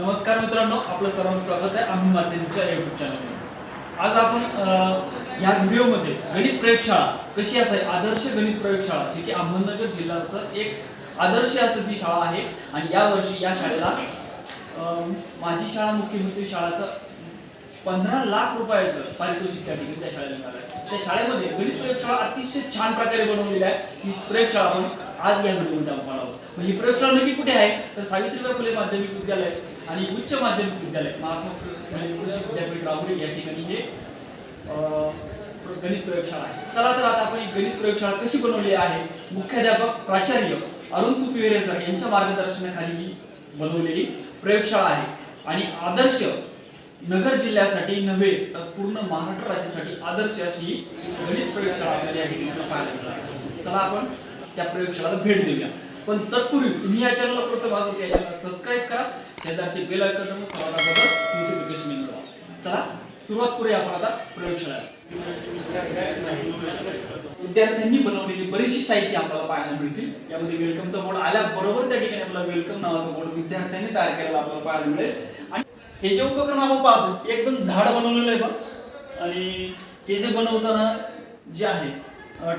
नमस्कार मित्रांनो आपलं सर्वांचं स्वागत आहे आम्ही माध्यमच्या युट्यूब चॅनलवर आज आपण या व्हिडिओमध्ये गणित प्रयोगशाळा कशी असावी? आदर्श गणित प्रयोगशाळा जी की अहमदनगर जिल्ह्याचं एक आदर्श असं ती शाळा आहे. आणि यावर्षी या शाळेला माझी शाळा मुख्यमंत्री म्हणजे शाळाचं पंधरा लाख रुपयाचं पारितोषिक त्या ठिकाणी त्या शाळेला मिळालं. आहे. त्या शाळेमध्ये गणित प्रयोगशाळा अतिशय छान प्रकारे बनवलेली आहे. ही प्रयोगशाळा आपण आज या व्हिडिओमध्ये आपण पाहणार आहोत. ही प्रयोगशाळा नक्की कुठे आहे? तर सावित्रीबाई फुले माध्यमिक विद्यालय. आणि उच्च माध्यमिक विद्यालय महात्मा फुले कृषी विद्यापीठ राहुरी या ठिकाणी हे गणित प्रयोगशाळा आहे. चला तर आता आपण ही गणित प्रयोगशाळा कशी बनवली आहे मुख्याध्यापक प्राचार्य अरुण तुपिवेरे सर यांच्या मार्गदर्शनाखाली ही बनवलेली प्रयोगशाळा आहे. आणि आदर्श नगर जिल्ह्यासाठी नव्हे तर पूर्ण महाराष्ट्र राज्यासाठी आदर्श अशी ही गणित प्रयोगशाळा आपल्याला या ठिकाणी पाहायला मिळणार चला आपण त्या प्रयोगशाळेला भेट देऊया. पण तत्पूर्वी तुम्ही या चॅनलला प्रथम असाल या चॅनलला सबस्क्राईब करा. शेजारचे बेल आयकॉन दाबून सर्वांसोबत नोटिफिकेशन मिळवा चला सुरुवात करूया आपण आता प्रयोगशाळा विद्यार्थ्यांनी बनवलेली बरीचशी साहित्य आपल्याला पाहायला मिळतील. यामध्ये वेलकमचा बोर्ड आल्याबरोबर त्या ठिकाणी आपल्याला वेलकम नावाचा बोर्ड विद्यार्थ्यांनी तयार केलेला आपल्याला पाहायला मिळेल. आणि हे जे उपक्रम आपण पाहतो एकदम झाड बनवलेलं आहे बघ. आणि हे जे बनवताना जे आहे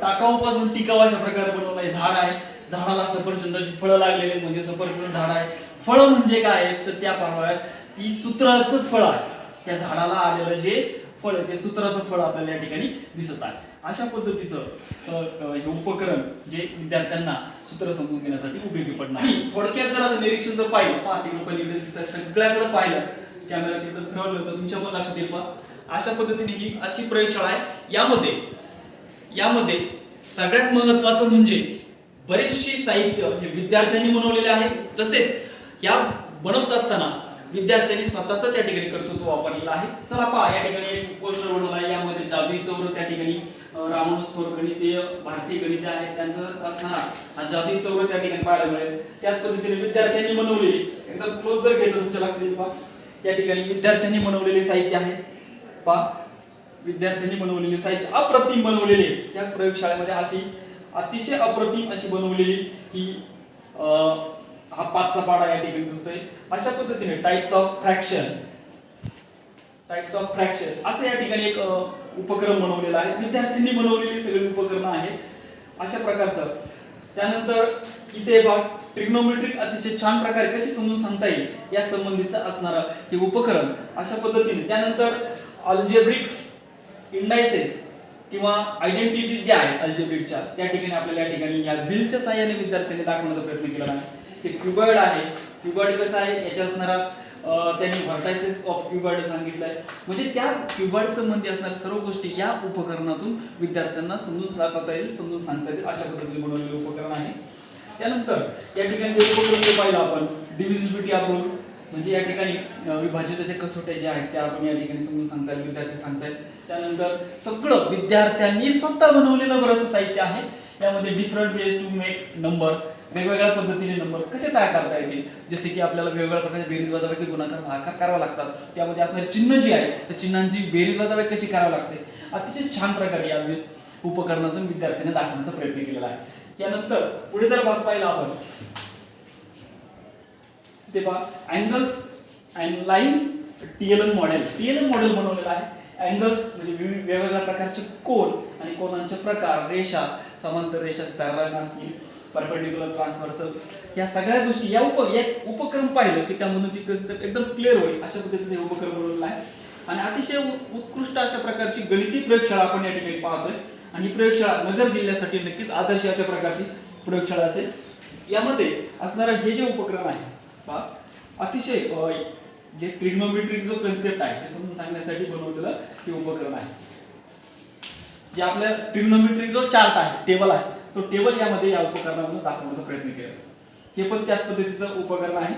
टाकाऊपासून टिकाऊ अशा प्रकारे बनवलं आहे. झाड आहे. झाडाला सफरचंदाची फळं लागलेली म्हणजे सफरचंद झाड आहे. फळ म्हणजे काय? तर त्या प्रमाणे ती सूत्राचं फळ आहे. त्या झाडाला आलेलं जे फळ ते सूत्राचं फळ आपल्याला या ठिकाणी दिसत आहे. अशा पद्धतीचं हे उपकरण जे विद्यार्थ्यांना सूत्र समजून घेण्यासाठी उपयोगी पडणार थोडक्यात जर असं निरीक्षण जर पाहिलं पाहते तिकडे पलीकडे दिसतात सगळ्याकडे पाहिलं कॅमेरा तिकडे फिरवलं तर तुमच्या पण लक्षात येईल पहा. अशा पद्धतीने ही अशी प्रयोगशाळा आहे. यामध्ये यामध्ये सगळ्यात महत्वाचं म्हणजे बरेचशी साहित्य हे विद्यार्थ्यांनी बनवलेले आहे. तसेच या बनवत असताना विद्यार्थ्यांनी स्वतःच त्या ठिकाणी कर्तृत्व वापरलेलं आहे. चला पहा या ठिकाणी एक पोस्टर बनवला आहे. यामध्ये जादुई चौर त्या ठिकाणी रामानुज थोर गणितीय भारतीय गणित आहे. त्यांचं असणारा हा जादुई चौरस या ठिकाणी पाहायला मिळेल. त्याच पद्धतीने विद्यार्थ्यांनी बनवलेली एकदम क्लोज जर घ्यायचं तुमच्या लक्षात पहा. या ठिकाणी विद्यार्थ्यांनी बनवलेले साहित्य आहे. पहा विद्यार्थ्यांनी बनवलेले साहित्य अप्रतिम बनवलेले. या प्रयोगशाळेमध्ये अशी अतिशय अप्रतिम अशी बनवलेली ही हा पाचचा पाडा या ठिकाणी दिसतोय. अशा पद्धतीने types of fraction types of fraction असं या ठिकाणी एक उपक्रम बनवलेला आहे. विद्यार्थ्यांनी बनवलेली सगळी उपक्रम आहेत. अशा प्रकारचं. त्यानंतर इथे बघ ट्रिग्नोमेट्रिक अतिशय छान प्रकारे कशी समजून सांगता येईल या संबंधीचं असणारं हे उपकरण. अशा पद्धतीने. त्यानंतर अल्जेब्रिक इंडायसेस किंवा आयडेंटिटी जे आहे अल्जेब्रिकच्या त्या ठिकाणी आपल्याला या ठिकाणी या बिलच्या साह्याने विद्यार्थ्यांनी दाखवण्याचा प्रयत्न केला आहे हे क्युबॉइड आहे. क्युबॉइड कसं आहे? याच्या असणारा त्यांनी व्हर्टायसेस ऑफ क्युबॉइड सांगितलंय. म्हणजे त्या क्युबॉइड संबंधी असणाऱ्या सर्व गोष्टी या उपकरणातून विद्यार्थ्यांना समजून दाखवता येईल समजून सांगता येईल अशा पद्धतीने बनवलेले उपकरण आहे. त्यानंतर या ठिकाणी उपकरण जे पाहिलं आपण डिव्हिजिबिलिटी आपण. म्हणजे या ठिकाणी अं, विभाजिताच्या कसोट्या ज्या आहेत त्या आपण या ठिकाणी समजून सांगता येईल विद्यार्थी सांगतायत त्यानंतर सगळं विद्यार्थ्यांनी स्वतः बनवलेलं बरंच साहित्य आहे. यामध्ये different ways to make number वेगवेगळ्या पद्धतीने नंबर कसे तयार करता येतील? जसे की आपल्याला वेगवेगळ्या प्रकारचे बेरीज वजाबाकी गुणाकार भागाकार करावा लागतात. त्यामध्ये असणारे चिन्ह जी आहे त्या चिन्हांची बेरीज वजाबाकी कशी करावी लागते? अतिशय छान प्रकारे या उपकरणातून विद्यार्थ्यांनी दाखवण्याचा प्रयत्न केलेला आहे. त्यानंतर पुढे जर भाग पाहिला आपण ते पहा angles and lines TLM model TLM model बनवलेलं आहे. अँगल्स म्हणजे वेगवेगळ्या प्रकारचे कोण आणि कोणांचे प्रकार रेषा समांतर रेषा पॅरलल असतील. परपेंडिक्युलर ट्रान्सव्हर्सल या सगळ्या गोष्टी या उप या उपक्रम पाहिलं की त्यामधून ती कन्सेप्ट एकदम क्लिअर होईल अशा पद्धतीचा हे उपक्रम बनवलेला आहे आणि अतिशय उत्कृष्ट अशा प्रकारची गणिती प्रयोगशाळा आपण या ठिकाणी पाहतोय. आणि ही प्रयोगशाळा नगर जिल्ह्यासाठी नक्कीच आदर्श अशा प्रकारची प्रयोगशाळा असेल. यामध्ये असणारा हे जे उपक्रम आहे पहा अतिशय जे ट्रिग्नोमेट्रिक जो कन्सेप्ट आहे ते समजून सांगण्यासाठी बनवलेलं हे उपक्रम आहे. जे आपल्या ट्रिग्नोमेट्रिक जो चार्ट आहे टेबल आहे तो टेबल यामध्ये या उपकरणामधून दाखवण्याचा प्रयत्न केला. हे पण त्याच पद्धतीचं उपकरण आहे.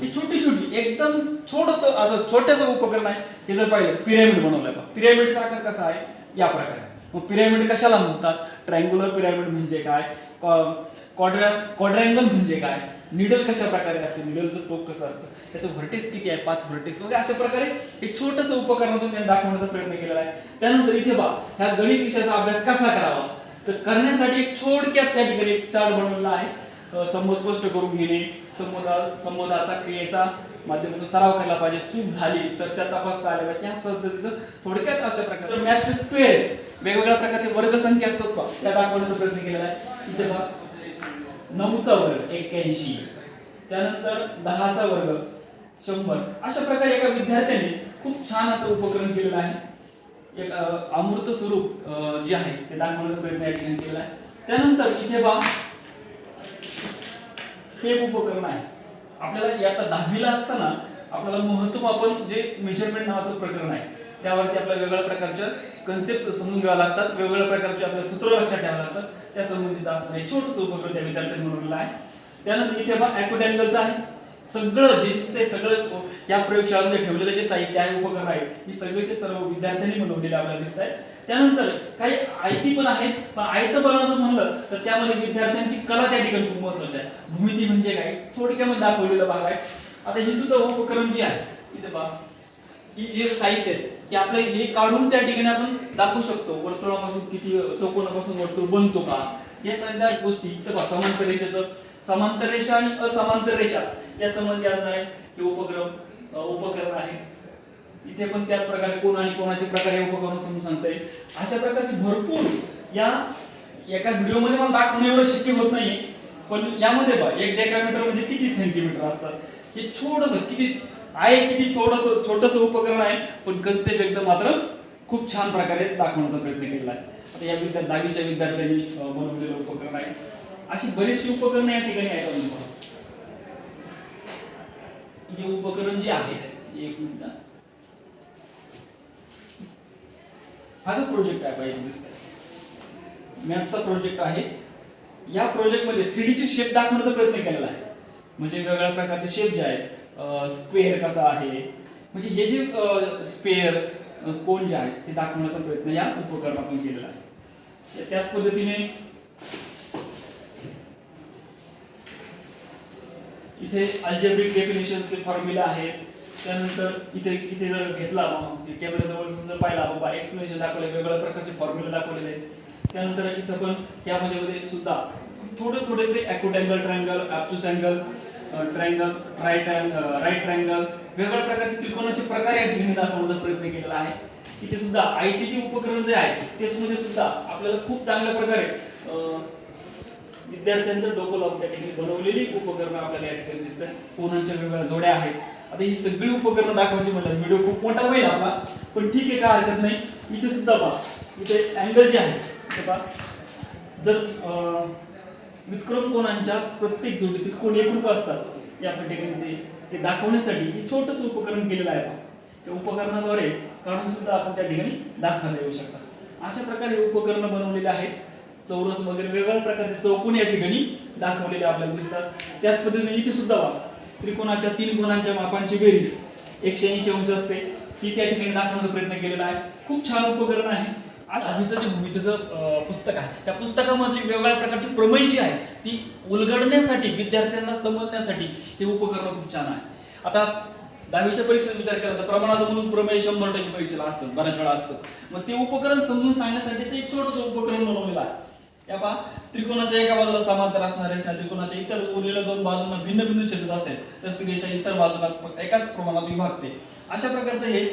ही छोटी छोटी एकदम छोटस असं छोटस उपकरण आहे. हे जर पाहिलं पिरॅमिड बनवलंय बघा. पिरॅमिडचा आकार कसा आहे? या प्रकारे. मग पिरॅमिड कशाला म्हणतात? ट्रायंग्युलर पिरॅमिड म्हणजे काय? क्वाड्रा क्वाड्रँगल म्हणजे काय? निडल कशा प्रकारे असते? निडलचं टोक कसं असतं? त्याचं व्हर्टेक्स किती आहे? पाच व्हर्टेक्स वगैरे अशा प्रकारे एक छोटस उपकरणातून त्यांनी दाखवण्याचा प्रयत्न केलेला आहे. त्यानंतर इथे बा ह्या गणित विषयाचा अभ्यास कसा करावा? तर करण्यासाठी एक छोडक्यात त्या ठिकाणी एक चार्ट बनवलेला आहे. संबंध स्पष्ट करून घेणे संबंधा संबंधाचा क्रियेचा माध्यमातून सराव केला पाहिजे. चूक झाली तर त्या तपासता आल्या पाहिजे. या पद्धतीचं थोडक्यात अशा प्रकारे मॅथचे स्क्वेअर वेगवेगळ्या प्रकारचे वर्गसंख्या असतात का त्या दाखवण्याचा प्रयत्न केलेला आहे. इथे बघा नऊचा वर्ग एक्क्याऐंशी. त्यानंतर दहाचा वर्ग शंभर. अशा प्रकारे एका विद्यार्थ्याने खूप छान असं उपकरण केलेलं आहे. एक अमृत अमूर्त स्वरूप जे आहे ते दाखवण्याचा प्रयत्न या ठिकाणी केला आहे. त्यानंतर इथे बा हे एक उपकरण आहे. आपल्याला या आता दहावीला असताना आपल्याला महत्त्व आपण जे मेजरमेंट नावाचं प्रकरण आहे त्यावरती आपल्याला वेगवेगळ्या प्रकारच्या कन्सेप्ट समजून घ्याव्या लागतात वेगवेगळ्या प्रकारचे आपल्या सूत्र लक्षात ठेवावे लागतात. त्या संबंधीचा असणारे छोटस उपक्रम त्या विद्यार्थ्यांनी बनवलेला आहे. त्यानंतर इथे बा अँगलचं आहे. सगळं जे ते सगळं या प्रयोगशाळेमध्ये ठेवलेलं जे साहित्य आहे उपकरण आहे ही सगळे ते सर्व विद्यार्थ्यांनी बनवलेले आपल्याला दिसत आहेत त्यानंतर काही आयती पण आहेत पण आयतं बनवायचं म्हणलं तर त्यामध्ये विद्यार्थ्यांची कला त्या ठिकाणी खूप महत्वाची आहे. भूमिती म्हणजे काय? थोडक्यामध्ये दाखवलेलं भाग आहे. आता ही सुद्धा उपकरण जी आहे इथे पहा. ही जे साहित्य आहे की आपलं हे काढून त्या ठिकाणी आपण दाखवू शकतो. वर्तुळापासून किती चौकोनापासून वर्तुळ बनतो का? या सगळ्या गोष्टी इथं पहा समांतर रेषेचं समांतर रेषा आणि असमांतर रेषा त्या संबंधी असणार आहे हे उपक्रम उपकरण आहे. इथे पण त्याच प्रकारे कोण आणि कोणाचे प्रकार हे उपकरण समजून सांगता येईल अशा प्रकारचे भरपूर या एका व्हिडिओमध्ये मला दाखवणं एवढं शक्य होत नाही पण यामध्ये बघा एक डेकामीटर म्हणजे किती सेंटीमीटर असतात? हे छोटस किती आहे किती थोडस छोटस उपकरण आहे पण कन्सेप्ट एकदम मात्र खूप छान प्रकारे दाखवण्याचा प्रयत्न केला आहे. आता या विद्यार्थी दहावीच्या विद्यार्थ्यांनी बनवलेलं उपकरण आहे. अशी बरीचशी उपकरणं या ठिकाणी आहेत हे उपकरण जे आहे एक मिनिट हा. जो प्रोजेक्ट आहे पाहिजे दिसत मॅथचा प्रोजेक्ट आहे. या प्रोजेक्टमध्ये थ्री ची शेप दाखवण्याचा प्रयत्न केलेला आहे. म्हणजे वेगवेगळ्या प्रकारचे शेप जे आहेत स्क्वेअर कसा आहे म्हणजे हे जे स्पेअर कोण जे आहेत ते दाखवण्याचा प्रयत्न या उपकरणातून केलेला आहे. त्याच पद्धतीने इथे अल्जेब्रिक डेफिनेशनचे फॉर्म्युला आहेत. त्यानंतर इथे इथे जर घेतला कॅमेरा जवळ घेऊन जर पाहिला बाबा एक्सप्लेनेशन दाखवले वेगवेगळ्या प्रकारचे फॉर्म्युला दाखवलेले आहेत. त्यानंतर इथं पण यामध्ये मध्ये सुद्धा थोडे थोडेसे angle triangle obtuse angle triangle right right triangle वेगवेगळ्या प्रकारचे त्रिकोणाचे प्रकार या ठिकाणी दाखवण्याचा प्रयत्न केलेला आहे. इथे सुद्धा आयटीचे उपकरण जे आहे त्यामध्ये सुद्धा आपल्याला खूप चांगल्या प्रकारे विद्यार्थ्यांचं डोकं लावून त्या ठिकाणी बनवलेली उपकरणं आपल्याला या ठिकाणी दिसतात. कोणाच्या वेगवेगळ्या जोड्या आहेत? आता ही सगळी उपकरणं दाखवायची म्हणलं व्हिडिओ खूप मोठा होईल आपला. पण ठीक आहे काय हरकत नाही. इथे सुद्धा पहा. इथे अँगल जे आहे ते पहा. जर विक्रम कोणांच्या प्रत्येक जोडीतील कोण एकरूप असतात या ठिकाणी ते दाखवण्यासाठी हे छोटंसं उपकरण केलेलं आहे पहा. त्या उपकरणाद्वारे काढून सुद्धा आपण त्या ठिकाणी दाखवता येऊ शकता अशा प्रकारे उपकरणं बनवलेले आहेत. चौरस वगैरे वेगवेगळ्या प्रकारचे चौकोन या ठिकाणी दाखवलेले आपल्याला दिसतात. त्याच पद्धतीने इथे सुद्धा बघा त्रिकोणाच्या तीन कोणांच्या मापांची बेरीज एकशे ऐंशी अंश असते. ती त्या ठिकाणी दाखवण्याचा प्रयत्न केलेला आहे. खूप छान उपकरण आहे. आधीचं जे भूमितीचं पुस्तक आहे त्या पुस्तकामधली वेगवेगळ्या प्रकारची प्रमेय जी आहे ती उलगडण्यासाठी विद्यार्थ्यांना समजण्यासाठी हे उपकरण खूप छान आहे. आता दहावीच्या परीक्षेत विचार केला तर प्रमाणात म्हणून प्रमेय शंभर टक्के परीक्षेला असतात बऱ्याच वेळा असतात. मग ते उपकरण समजून सांगण्यासाठीच एक छोटंसं उपकरण बनवलेलं आहे. या पहा त्रिकोणाच्या एका बाजूला समांतर असणाऱ्या रेषा त्रिकोणाच्या इतर उरलेल्या दोन बाजूंना भिन्न बिंदू छेदत असेल तर ती रेषा इतर बाजूला एकाच प्रमाणात विभागते. अशा प्रकारचं हे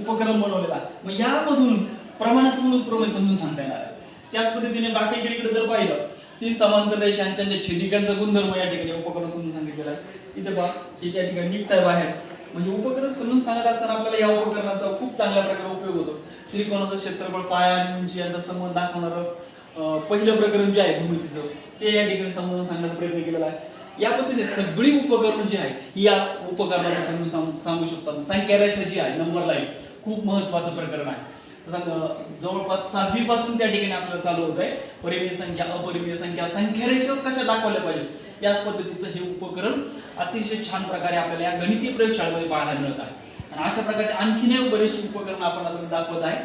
उपक्रम बनवलेला मग यामधून प्रमाणाचं म्हणून प्रमेय समजून सांगता येणार आहे. त्याच पद्धतीने बाकी इकडे जर पाहिलं ती समांतर रेषांच्या जे छेदिकांचा गुणधर्म या ठिकाणी उपक्रम समजून सांगितलेला आहे. इथे पहा हे त्या ठिकाणी निघत आहे बाहेर. म्हणजे उपकरण समजून सांगत असताना आपल्याला या उपकरणाचा खूप चांगल्या प्रकारे उपयोग होतो. त्रिकोणाचं क्षेत्रफळ पाया आणि उंची यांचा संबंध दाखवणारं पहिलं प्रकरण जे आहे भूमितीचं ते या ठिकाणी समजून सांगण्याचा प्रयत्न केलेला आहे. या पद्धतीने सगळी उपकरण जी आहे ही या उपकरणाला समजून सांगू सांगू शकतात. संख्या रेषा जी आहे नंबर लाईन खूप महत्वाचं प्रकरण आहे. जवळपास सहावी पासून त्या ठिकाणी आपल्याला चालू होत आहे परिमेय संख्या अपरिमेय संख्या संख्या रेषा कशा दाखवल्या पाहिजे याच पद्धतीचं हे उपकरण अतिशय छान प्रकारे आपल्याला या गणितीय प्रयोगशाळेमध्ये पाहायला मिळत आहे. आणि अशा प्रकारचे आणखीन बरेचशी उपकरण आपण आता दाखवत आहे.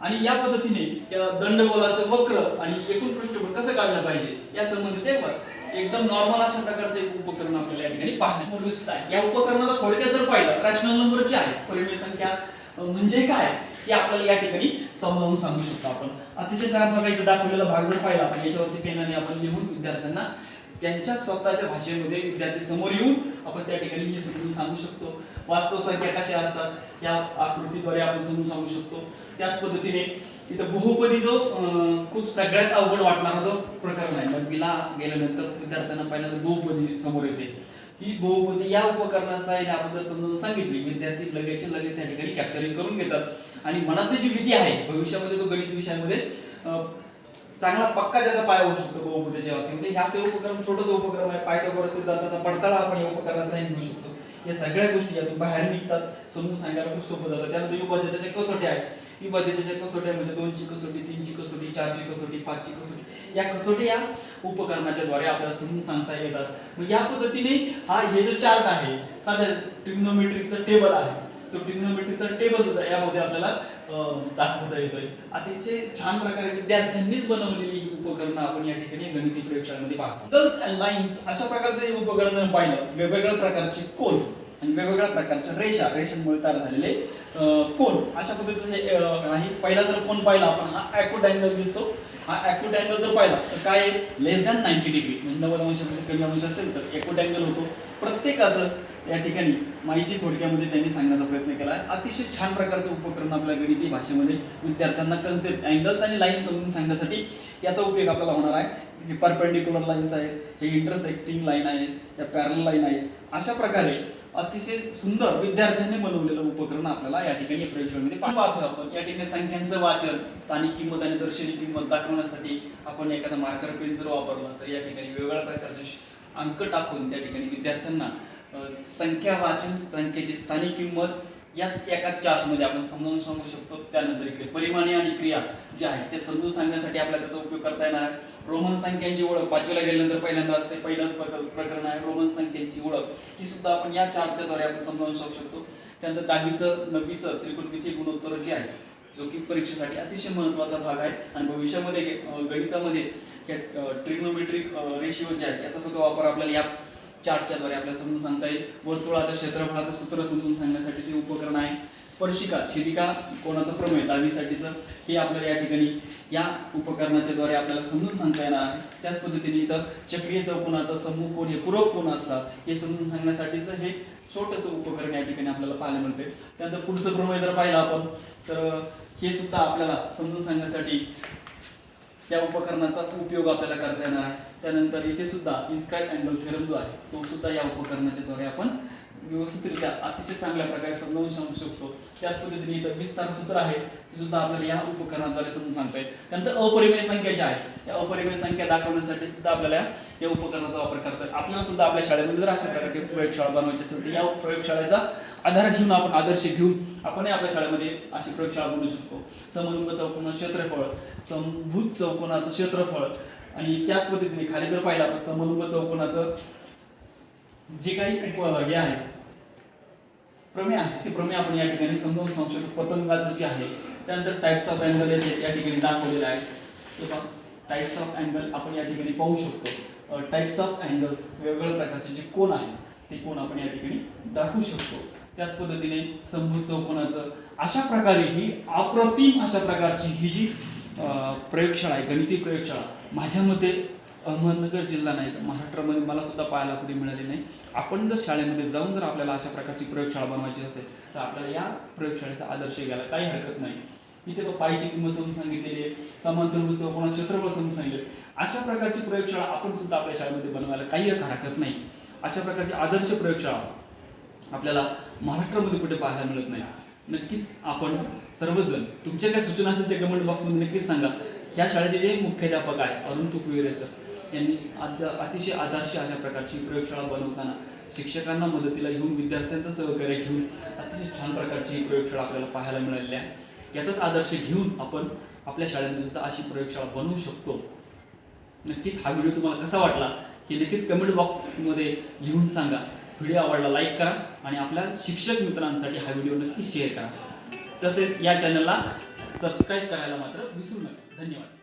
आणि या पद्धतीने दंडगोलाचं वक्र आणि एकूण पृष्ठबळ कसं काढलं पाहिजे? या संबंधित एक एकदम नॉर्मल अशा प्रकारचं एक उपकरण आपल्याला या ठिकाणी पाहायला दिसत आहे. या उपकरणाला थोडक्यात जर पाहिलं रॅशनल नंबर जे आहे परिमेय संख्या म्हणजे काय? हे आपल्याला या ठिकाणी समजावून सांगू शकतो आपण. अतिशय छान प्रकारे इथं दाखवलेला भाग जर पाहिला आपण याच्यावरती पेनाने आपण लिहून विद्यार्थ्यांना त्यांच्या स्वतःच्या भाषेमध्ये विद्यार्थी समोर येऊन आपण त्या ठिकाणी हे समजून सांगू शकतो. वास्तव संख्या कशा असतात या आकृतीद्वारे आपण समजून सांगू शकतो. त्याच पद्धतीने इथं बहुपदी जो खूप सगळ्यात अवघड वाटणारा जो प्रकरण आहे नववीला गेल्यानंतर विद्यार्थ्यांना पहिल्यांदा बहुपदी समोर येते. ही बहुपदी या उपकरणाचा आहे आपण जर समजून सांगितली विद्यार्थी लगेच लगेच त्या ठिकाणी कॅप्चरिंग करून घेतात. आणि मनातली जी भीती आहे भविष्यामध्ये तो गणित विषयामध्ये चांगला पक्का त्याचा पाय होऊ शकतो बहुपदीच्या म्हणजे ह्या असे उपक्रम छोटस उपक्रम आहे. पायथागोरस सिद्धांताचा पडताळा आपण या उपकरणाचा मिळू शकतो. या सगळ्या गोष्टी यातून बाहेर निघतात समजून सांगायला खूप सोपं जातं. त्यानंतर कसोट्या आहेत. आहे कसोट्या म्हणजे दोनची कसोटी तीनची कसोटी चारची कसोटी पाचची कसोटी. या कसोटी या उपकरणाच्या द्वारे आपल्याला समजून सांगता येतात. मग या पद्धतीने हा हे जो चार्ट आहे साध्या ट्रिग्नोमेट्रिकचं टेबल आहे. तो ट्रिग्नोमेट्रिकचा टेबल सुद्धा यामध्ये आपल्याला दाखवता येतोय. अतिशय छान प्रकारे विद्यार्थ्यांनीच बनवलेली ही उपकरणं आपण या ठिकाणी गणिती प्रयोगशाळेमध्ये पाहतो. लाईन्स अशा प्रकारचं हे उपकरण पाहिलं. वेगवेगळ्या प्रकारचे कोण? आणि वेगवेगळ्या प्रकारच्या रेषा रेषांमुळे तयार झालेले कोण अशा पद्धतीचं हे आहे. पहिला जर कोण पाहिला आपण हा ॲक्युट अँगल दिसतो. हा ॲक्युट अँगल जर पाहिला तर काय लेस दॅन नाईन्टी डिग्री म्हणजे नव्वद अंशापेक्षा कमी अंश असेल तर ॲक्युट अँगल होतो. प्रत्येकाचं या ठिकाणी माहिती थोडक्यामध्ये त्यांनी सांगण्याचा प्रयत्न केला आहे. अतिशय छान प्रकारचं उपकरण आपल्या गणिती भाषेमध्ये विद्यार्थ्यांना कन्सेप्ट अँगल्स आणि लाईन समजून सांगण्यासाठी याचा उपयोग आपल्याला होणार आहे. हे परपेंडिक्युलर लाईन्स आहेत हे इंटरसेक्टिंग लाईन आहेत या पॅरल लाईन आहेत. अशा प्रकारे अतिशय सुंदर विद्यार्थ्यांनी बनवलेलं उपकरण आपल्याला या ठिकाणी या प्रयोगशाळेमध्ये पा- आपण या ठिकाणी संख्यांचं वाचन स्थानिक किंमत आणि दर्शनी किंमत दाखवण्यासाठी आपण एखादा मार्कर पेन जर वापरला तर या ठिकाणी वेगवेगळ्या प्रकारचे अंक टाकून त्या ठिकाणी विद्यार्थ्यांना संख्या वाचन संख्येची स्थानिक किंमत याच एका आतमध्ये आपण समजावून सांगू शकतो त्यानंतर इकडे परिमाणे आणि क्रिया जे आहेत ते समजून सांगण्यासाठी आपल्याला त्याचा उपयोग करता येणार रोमन संख्यांची ओळख पाचवीला गेल्यानंतर पहिल्यांदा असते पहिलंच प्रकरण आहे रोमन संख्यांची ओळख. ही सुद्धा आपण या चार्टच्या द्वारे आपण समजावून सांगू शकतो. त्यानंतर दहावीचं नववीचं त्रिकोणमिती गुणोत्तर जे आहे जो की परीक्षेसाठी अतिशय महत्त्वाचा भाग आहे. आणि भविष्यामध्ये गणितामध्ये ट्रिग्नोमेट्रिक रेशिओ जे आहेत याचा सुद्धा वापर आपल्याला या चार्टच्या द्वारे आपल्याला समजून सांगता येईल. वर्तुळाच्या क्षेत्रफळाचं सूत्र समजून सांगण्यासाठी ते उपकरण आहे स्पर्शिका छेदिका कोणाचं प्रमेय दहावीसाठीचं हे आपल्याला या ठिकाणी या उपकरणाच्या द्वारे आपल्याला समजून सांगता येणार आहे. त्याच पद्धतीने इथं चक्रीय चौकोनाचा समूह कोण हे पूरक कोण असतात हे समजून सांगण्यासाठीचं हे छोटंसं उपकरण या ठिकाणी आपल्याला पाहायला मिळते त्यानंतर पुढचं प्रमेय जर पाहिलं आपण तर हे सुद्धा आपल्याला समजून सांगण्यासाठी त्या उपकरणाचा उपयोग आपल्याला करता येणार आहे. त्यानंतर इथे सुद्धा इन्स्क्राईब अँगल थेरम जो आहे तो सुद्धा या उपकरणाच्या द्वारे आपण व्यवस्थितरित्या अतिशय चांगल्या प्रकारे समजावून सांगू शकतो. त्याच पद्धतीने इथं विस्तार सूत्र आहे ते सुद्धा आपल्याला या उपकरणाद्वारे समजून सांगता येईल. त्यानंतर अपरिमेय संख्या ज्या आहेत या अपरिमेय संख्या दाखवण्यासाठी सुद्धा आपल्याला या उपकरणाचा वापर करता येईल. आपल्याला सुद्धा आपल्या शाळेमध्ये जर अशा प्रकारची प्रयोगशाळा बनवायची असेल तर या प्रयोगशाळेचा आधार घेऊन आपण आदर्श घेऊन आपणही आपल्या शाळेमध्ये अशी प्रयोगशाळा बनवू शकतो. समलंब चौकोनाचं क्षेत्रफळ समभूत चौकोनाचं क्षेत्रफळ आणि त्याच पद्धतीने खाली जर पाहिलं आपण समलंब चौकोनाचं जे काही उप- हे आहे प्रमेय आहे ते प्रमेय आपण या ठिकाणी समजावून सांगू शकतो. पतंगाचं जे आहे त्यानंतर टाइप्स ऑफ अँगल या ठिकाणी दाखवलेलं आहे. टाइप्स ऑफ अँगल आपण या ठिकाणी पाहू शकतो. टाइप्स ऑफ अँगल्स वेगवेगळ्या प्रकारचे जे कोण आहे ते कोण आपण या ठिकाणी दाखवू शकतो. त्याच पद्धतीने समभूत चौकोनाचं अशा प्रकारे ही अप्रतिम अशा प्रकारची ही जी प्रयोगशाळा आहे गणिती प्रयोगशाळा. माझ्या मते अहमदनगर जिल्हा नाही तर महाराष्ट्रामध्ये मला सुद्धा पाहायला कुठे मिळाली नाही. आपण जर शाळेमध्ये जाऊन जर आपल्याला अशा प्रकारची प्रयोगशाळा बनवायची असेल तर आपल्याला या प्रयोगशाळेचा आदर्श घ्यायला काही हरकत नाही. इथे बघ पायची किंमत समजून सांगितलेली आहे समांतरभूत चौकोना क्षेत्रफळ समजून सांगितले अशा प्रकारची प्रयोगशाळा आपण सुद्धा आपल्या शाळेमध्ये बनवायला काही हरकत नाही. अशा प्रकारची आदर्श प्रयोगशाळा आपल्याला महाराष्ट्रामध्ये कुठे पाहायला मिळत नाही. नक्कीच आपण सर्वजण तुमच्या काय सूचना असतील ते कमेंट बॉक्समध्ये नक्कीच सांगा. ह्या शाळेचे जे मुख्याध्यापक आहे अरुण तुकविरे सर यांनी अत- अतिशय आदर्श अशा प्रकारची प्रयोगशाळा बनवताना शिक्षकांना मदतीला घेऊन विद्यार्थ्यांचं सहकार्य घेऊन अतिशय छान प्रकारची ही प्रयोगशाळा आपल्याला पाहायला मिळालेली आहे. याचाच आदर्श घेऊन आपण आपल्या शाळेमध्ये सुद्धा अशी प्रयोगशाळा बनवू शकतो. नक्कीच हा व्हिडिओ तुम्हाला कसा वाटला हे नक्कीच कमेंट बॉक्समध्ये लिहून सांगा. व्हिडिओ आवडला लाईक करा आणि आपल्या शिक्षक मित्रांसाठी हा व्हिडिओ नक्की शेअर करा. तसेच या चॅनलला सबस्क्राईब करायला मात्र विसरू नका. धन्यवाद.